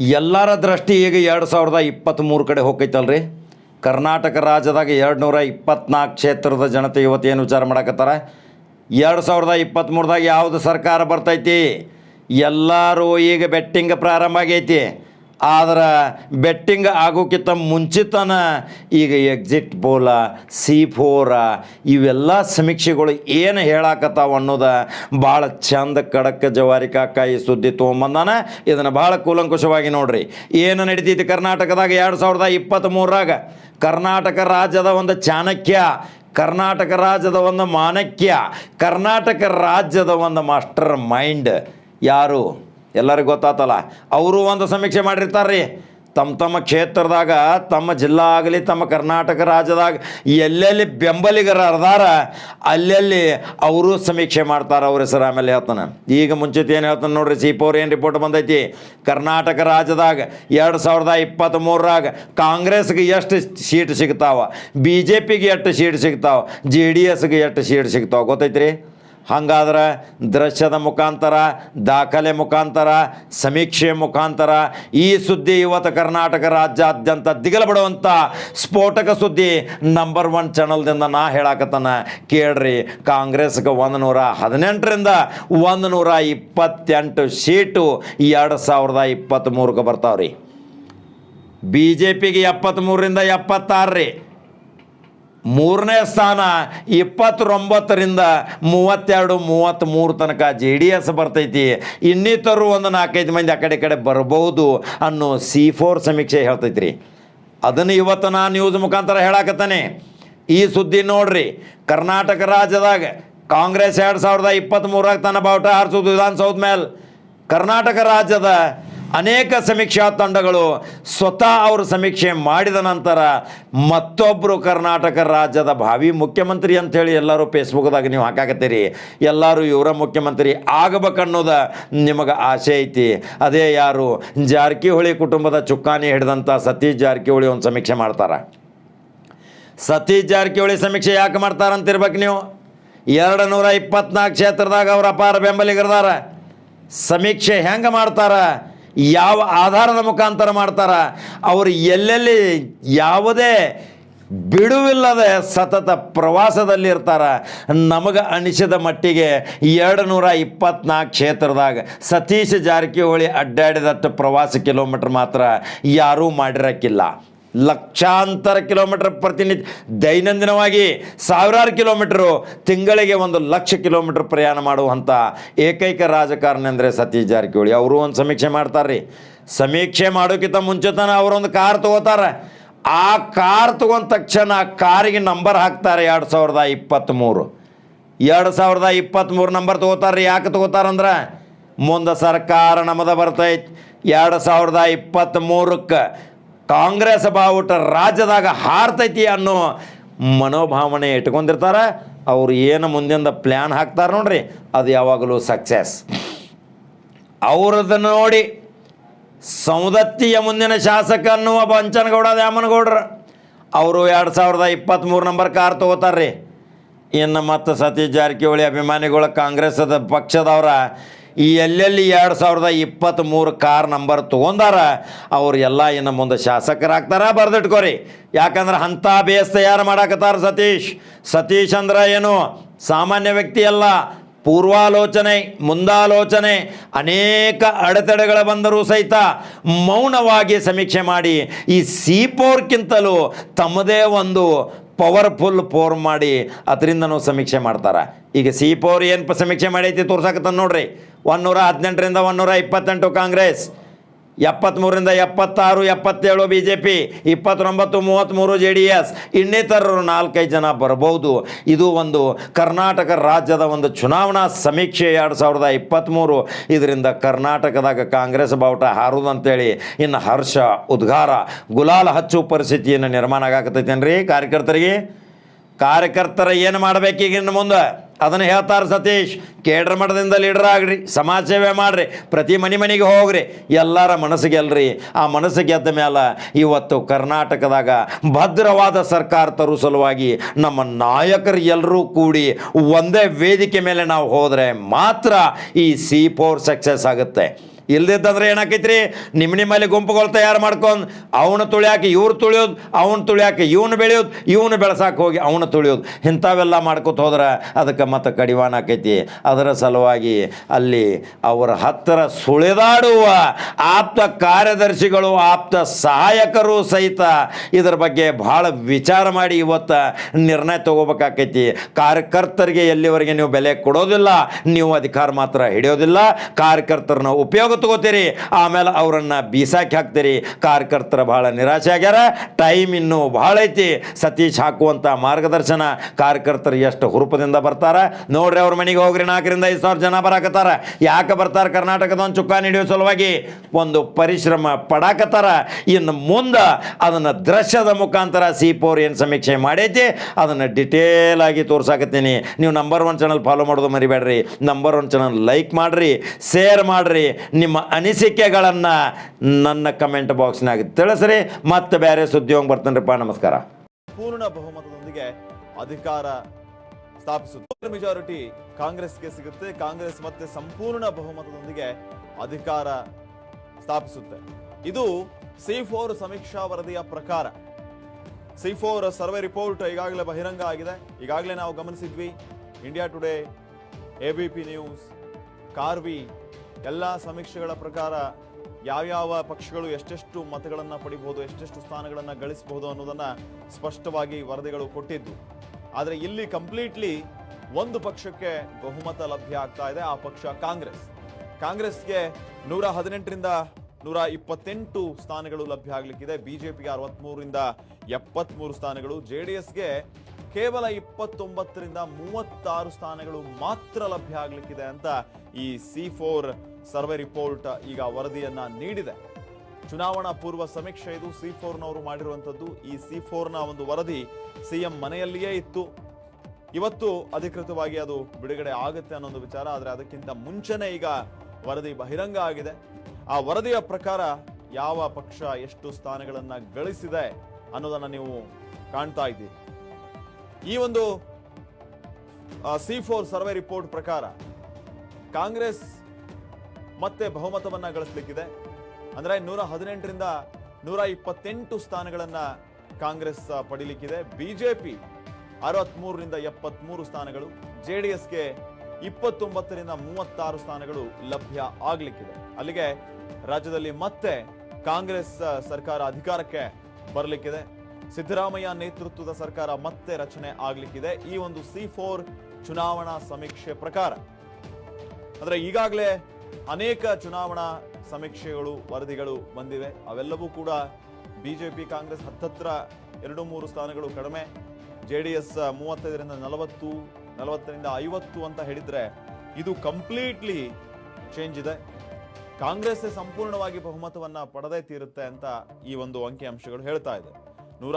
ಎಲ್ಲರ ದೃಷ್ಟಿ ಈಗ ಎರಡು ಸಾವಿರದ ಇಪ್ಪತ್ತ್ಮೂರು ಕಡೆ ಹೋಗೈತಲ್ರಿ. ಕರ್ನಾಟಕ ರಾಜ್ಯದಾಗ ಎರಡು ನೂರ ಇಪ್ಪತ್ನಾಲ್ಕು ಕ್ಷೇತ್ರದ ಜನತೆ ಇವತ್ತು ವಿಚಾರ ಮಾಡಕತ್ತಾರ? ಎರಡು ಸಾವಿರದ ಇಪ್ಪತ್ತ್ಮೂರದಾಗ ಯಾವುದು ಸರ್ಕಾರ ಬರ್ತೈತಿ? ಎಲ್ಲರೂ ಈಗ ಬೆಟ್ಟಿಂಗ್ ಪ್ರಾರಂಭ ಆಗೈತಿ. ಆದ್ರೆ ಬೆಟ್ಟಿಂಗ್ ಆಗೋಕ್ಕಿಂತ ಮುಂಚಿತನ ಈಗ ಎಕ್ಸಿಟ್ ಪೋಲ ಸಿ ಫೋರ ಇವೆಲ್ಲ ಸಮೀಕ್ಷೆಗಳು ಏನು ಹೇಳಾಕತ್ತಾವ ಅನ್ನೋದು ಭಾಳ ಚಂದ ಕಡಕ್ಕೆ ಜವಾರಿ ಕಾಕ ಈ ಸುದ್ದಿ ತೊಗೊಂಬಂದಾನ. ಇದನ್ನು ಭಾಳ ಕೂಲಂಕುಷವಾಗಿ ನೋಡ್ರಿ. ಏನು ನಡೀತೈತಿ ಕರ್ನಾಟಕದಾಗ ಎರಡು ಸಾವಿರದ ಇಪ್ಪತ್ತ್ಮೂರಾಗ ಕರ್ನಾಟಕ ರಾಜ್ಯದ ಒಂದು ಚಾಣಕ್ಯ, ಕರ್ನಾಟಕ ರಾಜ್ಯದ ಒಂದು ಮಾಣಕ್ಯ, ಕರ್ನಾಟಕ ರಾಜ್ಯದ ಒಂದು ಮಾಸ್ಟರ್ ಮೈಂಡ್ ಯಾರು? ಎಲ್ಲರಿಗೂ ಗೊತ್ತಾತಲ್ಲ? ಅವರು ಒಂದು ಸಮೀಕ್ಷೆ ಮಾಡಿರ್ತಾರೆ ರೀ ತಮ್ಮ ತಮ್ಮ ಕ್ಷೇತ್ರದಾಗ, ತಮ್ಮ ಜಿಲ್ಲಾ ಆಗಲಿ, ತಮ್ಮ ಕರ್ನಾಟಕ ರಾಜ್ಯದಾಗ, ಎಲ್ಲೆಲ್ಲಿ ಬೆಂಬಲಿಗರ ಅರ್ದಾರ, ಅಲ್ಲೆಲ್ಲಿ ಅವರು ಸಮೀಕ್ಷೆ ಮಾಡ್ತಾರೆ ಅವ್ರ ಹೆಸರು ಆಮೇಲೆ ಹೇಳ್ತಾನೆ. ಈಗ ಮುಂಚಿತ ಏನು ಹೇಳ್ತಾನೆ ನೋಡ್ರಿ ಸಿಪೋರ್ ಏನು ರಿಪೋರ್ಟ್ ಬಂದೈತಿ? ಕರ್ನಾಟಕ ರಾಜ್ಯದಾಗ ಎರಡು ಸಾವಿರದ ಇಪ್ಪತ್ತ್ಮೂರಾಗ ಕಾಂಗ್ರೆಸ್ಗೆ ಎಷ್ಟು ಸೀಟ್ ಸಿಗ್ತಾವ? ಬಿ ಜೆ ಪಿಗೆ ಎಷ್ಟು ಸೀಟ್ ಸಿಗ್ತಾವೆ? ಜೆ ಡಿ ಎಸ್ಗೆ ಎಷ್ಟು ಸೀಟ್ ಸಿಗ್ತಾವ? ಗೊತ್ತೈತ್ರಿ? ಹಾಗಾದ್ರೆ ದೃಶ್ಯದ ಮುಖಾಂತರ, ದಾಖಲೆ ಮುಖಾಂತರ, ಸಮೀಕ್ಷೆ ಮುಖಾಂತರ ಈ ಸುದ್ದಿ ಇವತ್ತು ಕರ್ನಾಟಕ ರಾಜ್ಯಾದ್ಯಂತ ದಿಗಲು ಬಿಡುವಂಥ ಸ್ಫೋಟಕ ಸುದ್ದಿ ನಂಬರ್ ಒನ್ ಚಾನಲ್ದಿಂದ ನಾ ಹೇಳಾಕತ್ತಾನ. ಕೇಳ್ರಿ, ಕಾಂಗ್ರೆಸ್ಗೆ ಒಂದು ನೂರ ಹದಿನೆಂಟರಿಂದ ಒಂದು ನೂರ ಇಪ್ಪತ್ತೆಂಟು ಸೀಟು ಎರಡು ಸಾವಿರದ ಇಪ್ಪತ್ತ್ಮೂರಕ್ಕೆ ಬರ್ತಾವ್ರಿ. ಬಿ ಜೆ ಪಿಗೆ ಎಪ್ಪತ್ತ್ಮೂರರಿಂದ ಎಪ್ಪತ್ತಾರು ರೀ ಮೂರನೇ ಸ್ಥಾನ ಇಪ್ಪತ್ತೊಂಬತ್ತರಿಂದ ಮೂವತ್ತೆರಡು, ಮೂವತ್ತ್ಮೂರು ತನಕ ಜೆ ಡಿ ಎಸ್ ಬರ್ತೈತಿ. ಇನ್ನಿತರು ಒಂದು ನಾಲ್ಕೈದು ಮಂದಿ ಆ ಕಡೆ ಕಡೆ ಬರ್ಬೋದು ಅನ್ನೋ ಸಿ ಫೋರ್ ಸಮೀಕ್ಷೆ ಹೇಳ್ತೈತ್ರಿ. ಅದನ್ನು ಇವತ್ತು ನಾ ನ್ಯೂಸ್ ಮುಖಾಂತರ ಹೇಳಾಕತ್ತಾನೆ. ಈ ಸುದ್ದಿ ನೋಡ್ರಿ, ಕರ್ನಾಟಕ ರಾಜ್ಯದಾಗ ಕಾಂಗ್ರೆಸ್ ಎರಡು ಸಾವಿರದ ಇಪ್ಪತ್ತ್ಮೂರಾಗ ತನ್ನ ಬಾವುಟ ಹಾರಿಸೋದು ವಿಧಾನಸೌಧ ಮೇಲೆ ಕರ್ನಾಟಕ ರಾಜ್ಯದ ಅನೇಕ ಸಮೀಕ್ಷಾ ತಂಡಗಳು ಸ್ವತಃ ಅವರು ಸಮೀಕ್ಷೆ ಮಾಡಿದ ನಂತರ ಮತ್ತೊಬ್ಬರು ಕರ್ನಾಟಕ ರಾಜ್ಯದ ಭಾವಿ ಮುಖ್ಯಮಂತ್ರಿ ಅಂಥೇಳಿ ಎಲ್ಲರೂ ಫೇಸ್ಬುಕ್ದಾಗ ನೀವು ಹಾಕಾಕತ್ತೀರಿ. ಎಲ್ಲರೂ ಇವರ ಮುಖ್ಯಮಂತ್ರಿ ಆಗಬೇಕನ್ನೋದ ನಿಮಗೆ ಆಸೆ ಐತಿ. ಅದೇ ಯಾರು ಜಾರಕಿಹೊಳಿ ಕುಟುಂಬದ ಚುಕ್ಕಾಣಿ ಹಿಡಿದಂಥ ಸತೀಶ್ ಜಾರಕಿಹೊಳಿ ಒಂದು ಸಮೀಕ್ಷೆ ಮಾಡ್ತಾರೆ. ಸತೀಶ್ ಜಾರಕಿಹೊಳಿ ಸಮೀಕ್ಷೆ ಯಾಕೆ ಮಾಡ್ತಾರಂತಿರ್ಬೇಕು ನೀವು? ಎರಡು ನೂರ ಇಪ್ಪತ್ನಾಲ್ಕು ಕ್ಷೇತ್ರದಾಗ ಅವರು ಅಪಾರ ಬೆಂಬಲಿಗರದಾರ. ಸಮೀಕ್ಷೆ ಹೆಂಗೆ ಮಾಡ್ತಾರ? ಯಾವ ಆಧಾರದ ಮುಖಾಂತರ ಮಾಡ್ತಾರ? ಅವರು ಎಲ್ಲೆಲ್ಲಿ ಯಾವುದೇ ಬಿಡುವಿಲ್ಲದೆ ಸತತ ಪ್ರವಾಸದಲ್ಲಿ ಇರ್ತಾರ? ನಮಗೆ ಅನಿಸಿದ ಮಟ್ಟಿಗೆ ಎರಡು ನೂರ ಇಪ್ಪತ್ನಾಲ್ಕು ಕ್ಷೇತ್ರದಾಗ ಸತೀಶ್ ಜಾರಕಿಹೊಳಿ ಅಡ್ಡಾಡಿದಷ್ಟು ಪ್ರವಾಸ ಕಿಲೋಮೀಟ್ರ್ ಮಾತ್ರ ಯಾರೂ ಮಾಡಿರಕ್ಕಿಲ್ಲ. ಲಕ್ಷಾಂತರ ಕಿಲೋಮೀಟರ್ ಪ್ರತಿನಿತ್ಯ ದೈನಂದಿನವಾಗಿ ಸಾವಿರಾರು ಕಿಲೋಮೀಟರು ತಿಂಗಳಿಗೆ ಒಂದು ಲಕ್ಷ ಕಿಲೋಮೀಟರ್ ಪ್ರಯಾಣ ಮಾಡುವಂಥ ಏಕೈಕ ರಾಜಕಾರಣಿ ಅಂದರೆ ಸತೀಶ್ ಜಾರಕಿಹೊಳಿ. ಅವರು ಒಂದು ಸಮೀಕ್ಷೆ ಮಾಡ್ತಾರ್ರಿ. ಸಮೀಕ್ಷೆ ಮಾಡೋಕ್ಕಿಂತ ಮುಂಚೆ ಮುಂಚೆತನ ಅವರೊಂದು ಕಾರ್ ತಗೋತಾರೆ. ಆ ಕಾರ್ ತೊಗೊಂಡ ತಕ್ಷಣ ಆ ಕಾರಿಗೆ ನಂಬರ್ ಹಾಕ್ತಾರೆ ಎರಡು ಸಾವಿರದ ಇಪ್ಪತ್ತ್ಮೂರು. ಎರಡು ಸಾವಿರದ ಇಪ್ಪತ್ತ್ಮೂರು ನಂಬರ್ ತಗೋತಾರೆ ರೀ ಯಾಕೆ ತಗೋತಾರಂದ್ರೆ ಮುಂದೆ ಸರ್ಕಾರ ನಮ್ಮದ ಬರ್ತೈತಿ. ಎರಡು ಸಾವಿರದ ಇಪ್ಪತ್ತ್ಮೂರಕ್ಕೆ ಕಾಂಗ್ರೆಸ್ ಬಾವುಟ ರಾಜ್ಯದಾಗ ಹಾರ್ತೈತಿ ಅನ್ನೋ ಮನೋಭಾವನೆ ಇಟ್ಕೊಂಡಿರ್ತಾರೆ. ಅವ್ರು ಏನು ಮುಂದಿಂದ ಪ್ಲ್ಯಾನ್ ಹಾಕ್ತಾರೆ ನೋಡ್ರಿ, ಅದು ಯಾವಾಗಲೂ ಸಕ್ಸಸ್ ಅವ್ರದ್ದು ನೋಡಿ ಸೌದತ್ತಿಯ ಮುಂದಿನ ಶಾಸಕ ಅನ್ನುವ ಬಂಚನಗೌಡ ದ್ಯಾಮನಗೌಡ್ರ, ಅವರು ಎರಡು ಸಾವಿರದ ಇಪ್ಪತ್ತ್ಮೂರು ನಂಬರ್ ಕಾರ್ ತೊಗೋತಾರ್ರಿ. ಇನ್ನು ಮತ್ತು ಸತೀಶ್ ಜಾರಕಿಹೊಳಿ ಅಭಿಮಾನಿಗಳು ಕಾಂಗ್ರೆಸ್ದ ಪಕ್ಷದವರ ಈ ಎಲ್ಲೆಲ್ಲಿ ಎರಡು ಸಾವಿರದ ಇಪ್ಪತ್ತ್ಮೂರು ಕಾರ್ ನಂಬರ್ ತೊಗೊಂಡಾರ, ಅವ್ರು ಎಲ್ಲ ಇನ್ನು ಮುಂದೆ ಶಾಸಕರಾಗ್ತಾರ. ಬರೆದಿಟ್ಕೋರಿ. ಯಾಕಂದ್ರೆ ಅಂಥ ಬೇಸ್ ತಯಾರು ಮಾಡಾಕತ್ತಾರ ಸತೀಶ್. ಸತೀಶ್ ಅಂದ್ರೆ ಏನು? ಸಾಮಾನ್ಯ ವ್ಯಕ್ತಿ ಅಲ್ಲ. ಪೂರ್ವಾಲೋಚನೆ, ಮುಂದಾಲೋಚನೆ, ಅನೇಕ ಅಡೆತಡೆಗಳು ಬಂದರೂ ಸಹಿತ ಮೌನವಾಗಿ ಸಮೀಕ್ಷೆ ಮಾಡಿ ಈ ಸೀಪೋರ್ಕ್ಕಿಂತಲೂ ತಮ್ಮದೇ ಒಂದು ಪವರ್ಫುಲ್ ಪೋರ್ ಮಾಡಿ ಅದರಿಂದನೂ ಸಮೀಕ್ಷೆ ಮಾಡ್ತಾರೆ. ಈಗ ಸಿ ಪೋರ್ ಏನು ಸಮೀಕ್ಷೆ ಮಾಡೈತಿ ತೋರ್ಸಾಕತ್ತ ನೋಡ್ರಿ. ಒನ್ನೂರ ಹದಿನೆಂಟರಿಂದ ಒನ್ನೂರ ಇಪ್ಪತ್ತೆಂಟು ಕಾಂಗ್ರೆಸ್. ಎಪ್ಪತ್ತ್ಮೂರರಿಂದ ಎಪ್ಪತ್ತಾರು, ಎಪ್ಪತ್ತೇಳು ಬಿ ಜೆ ಪಿ ಇಪ್ಪತ್ತೊಂಬತ್ತು ಮೂವತ್ತ್ಮೂರು ಜೆ ಡಿ ಎಸ್ ಇನ್ನಿತರರು ನಾಲ್ಕೈದು ಜನ ಬರಬಹುದು. ಇದು ಒಂದು ಕರ್ನಾಟಕ ರಾಜ್ಯದ ಒಂದು ಚುನಾವಣಾ ಸಮೀಕ್ಷೆ ಎರಡು ಸಾವಿರದ ಇಪ್ಪತ್ತ್ಮೂರು ಇದರಿಂದ ಕರ್ನಾಟಕದಾಗ ಕಾಂಗ್ರೆಸ್ ಬಾವುಟ ಹಾರುದಂತೇಳಿ ಇನ್ನು ಹರ್ಷ, ಉದ್ಗಾರ, ಗುಲಾಲ್ ಹಚ್ಚು ಪರಿಸ್ಥಿತಿಯನ್ನು ನಿರ್ಮಾಣ ಆಗಕತ್ತೈತೇನ್ರಿ? ಕಾರ್ಯಕರ್ತರಿಗೆ? ಕಾರ್ಯಕರ್ತರ ಏನು ಮಾಡಬೇಕೀಗಿನ್ನು ಮುಂದೆ? ಅದನ್ನು ಹೇಳ್ತಾರೆ ಸತೀಶ್, ಕೇಡ್ರ ಮಠದಿಂದ ಲೀಡರ್ ಆಗ್ರಿ, ಸಮಾಜ ಸೇವೆ ಮಾಡ್ರಿ, ಪ್ರತಿ ಮನೆ ಮನೆಗೆ ಹೋಗ್ರಿ, ಎಲ್ಲರ ಮನಸ್ಸು ಗೆಲ್ರಿ. ಆ ಮನಸ್ಸು ಗೆದ್ದ ಮೇಲೆ ಇವತ್ತು ಕರ್ನಾಟಕದಾಗ ಭದ್ರವಾದ ಸರ್ಕಾರ ತರುವ ಸಲುವಾಗಿ ನಮ್ಮ ನಾಯಕರು ಎಲ್ಲರೂ ಕೂಡಿ ಒಂದೇ ವೇದಿಕೆ ಮೇಲೆ ನಾವು ಹೋದರೆ ಮಾತ್ರ ಈ ಸಿ ಫೋರ್ ಸಕ್ಸಸ್ ಆಗುತ್ತೆ. ಇಲ್ದಿದ್ದಂದ್ರೆ ಏನಾಕೈತ್ರಿ? ನಿಮ್ಮ ನಿಮ್ಮಲ್ಲಿ ಗುಂಪುಗಳು ತಯಾರು ಮಾಡ್ಕೊಂಡು ಅವನು ತುಳಿಯಾಕೆ ಇವ್ರು ತುಳಿಯೋದು, ಅವನು ತುಳಿಯಾಕೆ ಇವನು ಬೆಳೆಯೋದು, ಇವನು ಬೆಳೆಸಾಕೆ ಹೋಗಿ ಅವನು ತುಳಿಯೋದು. ಇಂಥವೆಲ್ಲ ಮಾಡ್ಕೊತ ಹೋದ್ರೆ ಅದಕ್ಕೆ ಮತ್ತೆ ಕಡಿವಾಣ ಆಕೈತಿ. ಅದರ ಸಲುವಾಗಿ ಅಲ್ಲಿ ಅವರ ಹತ್ತಿರ ಸುಳಿದಾಡುವ ಆಪ್ತ ಕಾರ್ಯದರ್ಶಿಗಳು, ಆಪ್ತ ಸಹಾಯಕರು ಸಹಿತ ಇದರ ಬಗ್ಗೆ ಭಾಳ ವಿಚಾರ ಮಾಡಿ ಇವತ್ತು ನಿರ್ಣಯ ತಗೋಬೇಕಾಕೈತಿ. ಕಾರ್ಯಕರ್ತರಿಗೆ ಎಲ್ಲಿವರೆಗೆ ನೀವು ಬೆಲೆ ಕೊಡೋದಿಲ್ಲ, ನೀವು ಅಧಿಕಾರ ಮಾತ್ರ ಹಿಡಿಯೋದಿಲ್ಲ. ಕಾರ್ಯಕರ್ತರನ್ನ ಉಪಯೋಗ ತಗೋತೀರಿ. ಆಮೇಲೆ ಅವರನ್ನು ಬೀಸಾಕಿ ಹಾಕ್ತೀರಿ. ಕಾರ್ಯಕರ್ತರ ಭಾಳ ನಿರಾಶೆ ಆಗ್ಯಾರ. ಟೈಮ್ ಇನ್ನೂ ಭಾಳ ಐತಿ. ಸತೀಶ್ ಹಾಕುವಂಥ ಮಾರ್ಗದರ್ಶನ. ಕಾರ್ಯಕರ್ತರು ಎಷ್ಟು ಹುರುಪದಿಂದ ಬರ್ತಾರೆ. ನೋಡ್ರಿ ಅವ್ರ ಮನೆಗೆ ಹೋಗ್ರಿ. ನಾಲ್ಕರಿಂದ ಐದು ಸಾವಿರ ಜನ ಬರಾಕತ್ತಾರ. ಯಾಕೆ ಬರ್ತಾರೆ? ಕರ್ನಾಟಕದ ಒಂದು ಚುಕ್ಕ ನೀಡುವ ಸಲುವಾಗಿ ಒಂದು ಪರಿಶ್ರಮ ಪಡಾಕತ್ತಾರ. ಇನ್ನು ಮುಂದೆ ಅದನ್ನು ದೃಶ್ಯದ ಮುಖಾಂತರ ಸಿ ಪೋರ್ ಏನು ಸಮೀಕ್ಷೆ ಮಾಡೈತಿ, ಅದನ್ನು ಡಿಟೇಲ್ ಆಗಿ ತೋರ್ಸಾಕತ್ತೀನಿ. ನೀವು ನಂಬರ್ ಒನ್ ಚಾನಲ್ ಫಾಲೋ ಮಾಡೋದು ಮರಿಬೇಡ್ರಿ. ನಂಬರ್ ಒನ್ ಚಾನಲ್ ಲೈಕ್ ಮಾಡಿರಿ. ಶೇರ್ ಮಾಡಿರಿ. ನಿಮ್ಮ ಅನಿಸಿಕೆಗಳನ್ನು ನನ್ನ ಕಮೆಂಟ್ ಬಾಕ್ಸ್ನಾಗ ತಿಳಿಸ್ರಿ. ಮತ್ತೆ ಬೇರೆ ಸುದ್ದಿ ಹೋಗಿ ನಮಸ್ಕಾರ. ಪೂರ್ಣ ಬಹುಮತದೊಂದಿಗೆ ಅಧಿಕಾರ ಸ್ಥಾಪಿಸುತ್ತೆ ಮೆಜಾರಿಟಿ ಕಾಂಗ್ರೆಸ್ಗೆ ಸಿಗುತ್ತೆ. ಕಾಂಗ್ರೆಸ್ ಮತ್ತೆ ಸಂಪೂರ್ಣ ಬಹುಮತದೊಂದಿಗೆ ಅಧಿಕಾರ ಸ್ಥಾಪಿಸುತ್ತೆ. ಇದು ಸಿ ಫೋರ್ ಸಮೀಕ್ಷಾ ವರದಿಯ ಪ್ರಕಾರ. ಸಿ ಫೋರ್ ಸರ್ವೆ ರಿಪೋರ್ಟ್ ಈಗಾಗಲೇ ಬಹಿರಂಗ ಆಗಿದೆ. ಈಗಾಗಲೇ ನಾವು ಗಮನಿಸಿದ್ವಿ. ಇಂಡಿಯಾ ಟುಡೇ ಎ ನ್ಯೂಸ್ ಕಾರ್ವಿ ಎಲ್ಲ ಸಮೀಕ್ಷೆಗಳ ಪ್ರಕಾರ ಯಾವ್ಯಾವ ಪಕ್ಷಗಳು ಎಷ್ಟೆಷ್ಟು ಮತಗಳನ್ನು ಪಡಿಬಹುದು, ಎಷ್ಟೆಷ್ಟು ಸ್ಥಾನಗಳನ್ನು ಗಳಿಸಬಹುದು ಅನ್ನೋದನ್ನು ಸ್ಪಷ್ಟವಾಗಿ ವರದಿಗಳು ಕೊಟ್ಟಿದ್ದು. ಆದರೆ ಇಲ್ಲಿ ಕಂಪ್ಲೀಟ್ಲಿ ಒಂದು ಪಕ್ಷಕ್ಕೆ ಬಹುಮತ ಲಭ್ಯ ಆಗ್ತಾ ಇದೆ, ಆ ಪಕ್ಷ ಕಾಂಗ್ರೆಸ್. ಕಾಂಗ್ರೆಸ್ಗೆ ನೂರ ಹದಿನೆಂಟರಿಂದ ನೂರ ಇಪ್ಪತ್ತೆಂಟು ಸ್ಥಾನಗಳು ಲಭ್ಯ ಆಗಲಿಕ್ಕಿದೆ. ಬಿಜೆಪಿಗೆ ಅರವತ್ಮೂರರಿಂದ ಎಪ್ಪತ್ಮೂರು ಸ್ಥಾನಗಳು. ಜೆ ಡಿ ಎಸ್ಗೆ ಕೇವಲ ಇಪ್ಪತ್ತೊಂಬತ್ತರಿಂದ ಮೂವತ್ತಾರು ಸ್ಥಾನಗಳು ಮಾತ್ರ ಲಭ್ಯ ಆಗ್ಲಿಕ್ಕಿದೆ ಅಂತ ಈ ಸಿ ಫೋರ್ ಸರ್ವೆ ರಿಪೋರ್ಟ್ ಈಗ ವರದಿಯನ್ನ ನೀಡಿದೆ. ಚುನಾವಣಾ ಪೂರ್ವ ಸಮೀಕ್ಷೆ ಇದು ಸಿ ಫೋರ್ನವರು ಮಾಡಿರುವಂಥದ್ದು. ಈ ಸಿ ಫೋರ್ನ ಒಂದು ವರದಿ ಸಿಎಂ ಮನೆಯಲ್ಲಿಯೇ ಇತ್ತು. ಇವತ್ತು ಅಧಿಕೃತವಾಗಿ ಅದು ಬಿಡುಗಡೆ ಆಗುತ್ತೆ ಅನ್ನೋ ಒಂದು ವಿಚಾರ, ಆದರೆ ಅದಕ್ಕಿಂತ ಮುಂಚೆನೇ ಈಗ ವರದಿ ಬಹಿರಂಗ ಆಗಿದೆ. ಆ ವರದಿಯ ಪ್ರಕಾರ ಯಾವ ಪಕ್ಷ ಎಷ್ಟು ಸ್ಥಾನಗಳನ್ನು ಗಳಿಸಿದೆ ಅನ್ನೋದನ್ನು ನೀವು ಕಾಣ್ತಾ ಇದ್ದೀರಿ. ಈ ಒಂದು ಸಿ ಫೋರ್ ಸರ್ವೆ ರಿಪೋರ್ಟ್ ಪ್ರಕಾರ ಕಾಂಗ್ರೆಸ್ ಮತ್ತೆ ಬಹುಮತವನ್ನ ಗಳಿಸಲಿಕ್ಕಿದೆ. ಅಂದ್ರೆ ನೂರ ಹದಿನೆಂಟರಿಂದ ನೂರ ಇಪ್ಪತ್ತೆಂಟು ಸ್ಥಾನಗಳನ್ನ ಕಾಂಗ್ರೆಸ್ ಪಡೀಲಿಕ್ಕಿದೆ. ಬಿಜೆಪಿ ಅರವತ್ಮೂರರಿಂದ ಎಪ್ಪತ್ಮೂರು ಸ್ಥಾನಗಳು ಜೆ ಡಿ ಎಸ್ಗೆ ಇಪ್ಪತ್ತೊಂಬತ್ತರಿಂದ ಮೂವತ್ತಾರು ಸ್ಥಾನಗಳು ಲಭ್ಯ ಆಗ್ಲಿಕ್ಕಿದೆ. ಅಲ್ಲಿಗೆ ರಾಜ್ಯದಲ್ಲಿ ಮತ್ತೆ ಕಾಂಗ್ರೆಸ್ ಸರ್ಕಾರ ಅಧಿಕಾರಕ್ಕೆ ಬರಲಿಕ್ಕಿದೆ. ಸಿದ್ದರಾಮಯ್ಯ ನೇತೃತ್ವದ ಸರ್ಕಾರ ಮತ್ತೆ ರಚನೆ ಆಗಲಿಕ್ಕಿದೆ. ಈ ಒಂದು ಸಿ ಫೋರ್ ಚುನಾವಣಾ ಸಮೀಕ್ಷೆ ಪ್ರಕಾರ. ಅಂದ್ರೆ ಈಗಾಗಲೇ ಅನೇಕ ಚುನಾವಣಾ ಸಮೀಕ್ಷೆಗಳು, ವರದಿಗಳು ಬಂದಿವೆ. ಅವೆಲ್ಲವೂ ಕೂಡ ಬಿಜೆಪಿ ಕಾಂಗ್ರೆಸ್ ಹತ್ತತ್ರ ಎರಡು ಮೂರು ಸ್ಥಾನಗಳು ಕಡಿಮೆ. ಜೆ ಡಿ ಎಸ್ ಮೂವತ್ತೈದರಿಂದ ನಲವತ್ತು, ನಲವತ್ತರಿಂದ ಐವತ್ತು ಅಂತ ಹೇಳಿದ್ರೆ ಇದು ಕಂಪ್ಲೀಟ್ಲಿ ಚೇಂಜ್ ಇದೆ. ಕಾಂಗ್ರೆಸ್ ಸಂಪೂರ್ಣವಾಗಿ ಬಹುಮತವನ್ನ ಪಡೆದೇ ತೀರುತ್ತೆ ಅಂತ ಈ ಒಂದು ಅಂಕಿಅಂಶಗಳು ಹೇಳ್ತಾ ಇದೆ. ನೂರ